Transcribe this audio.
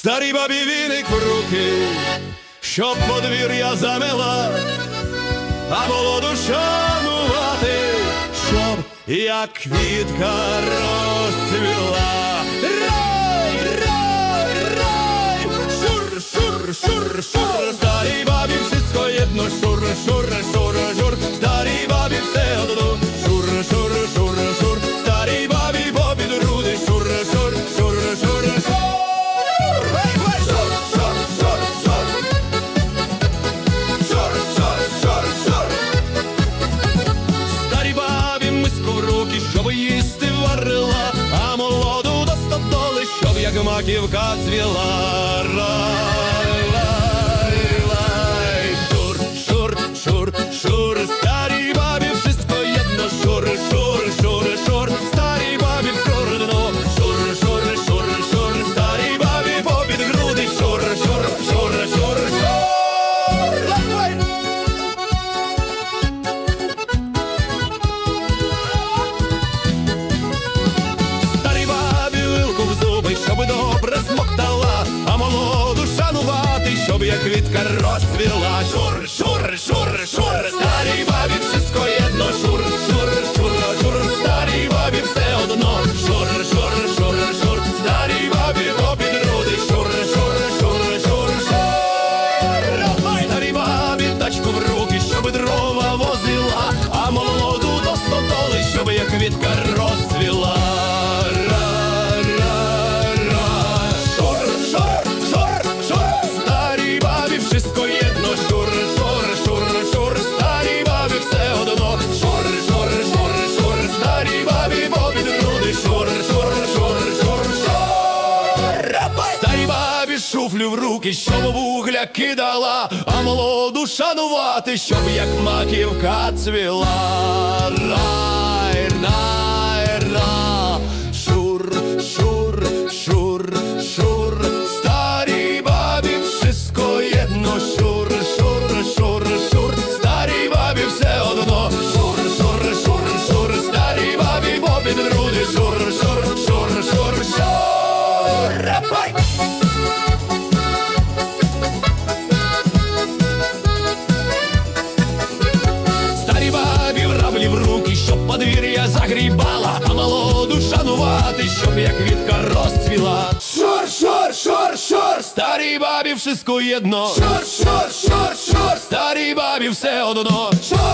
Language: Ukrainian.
Старій бабі віник в руки, щоб подвір'я замела, а молоду шанувати, щоб як квітка розцвіла. Рай, рай, рай, шур, шур, шур, шур, старій як маківка цвіла. Щоб як квітка розцвіла. Шур, шур, шур, шур, старій бабі wszystko jedno, шур, шур, шур, шур, старій бабі все одно. Шур, шур, шур, шур, старій бабі попід груди, шур, шур, шур, шур, шур. Старій бабі тачку в руки, щоб дрова возила, а молоду до стодоли, щоб як квітка бабі в руки, щоб вугля кидала, а молоду шанувати, щоб як маківка цвіла. Рай, рай, ра, шур, шур, шур, шур, старій бабі wszystko jedno, шур, шур, шур, шур, старій бабі все одно, шур, шур, шур, шур, старій бабі попід груди, шур, шур, шур, загрібала, а молоду шанувати, щоб як квітка розцвіла. Шор, шор, шор, шор, старій бабі wszystko jedno. Шор, шор, шор, шор, старій бабі все одно. Шор,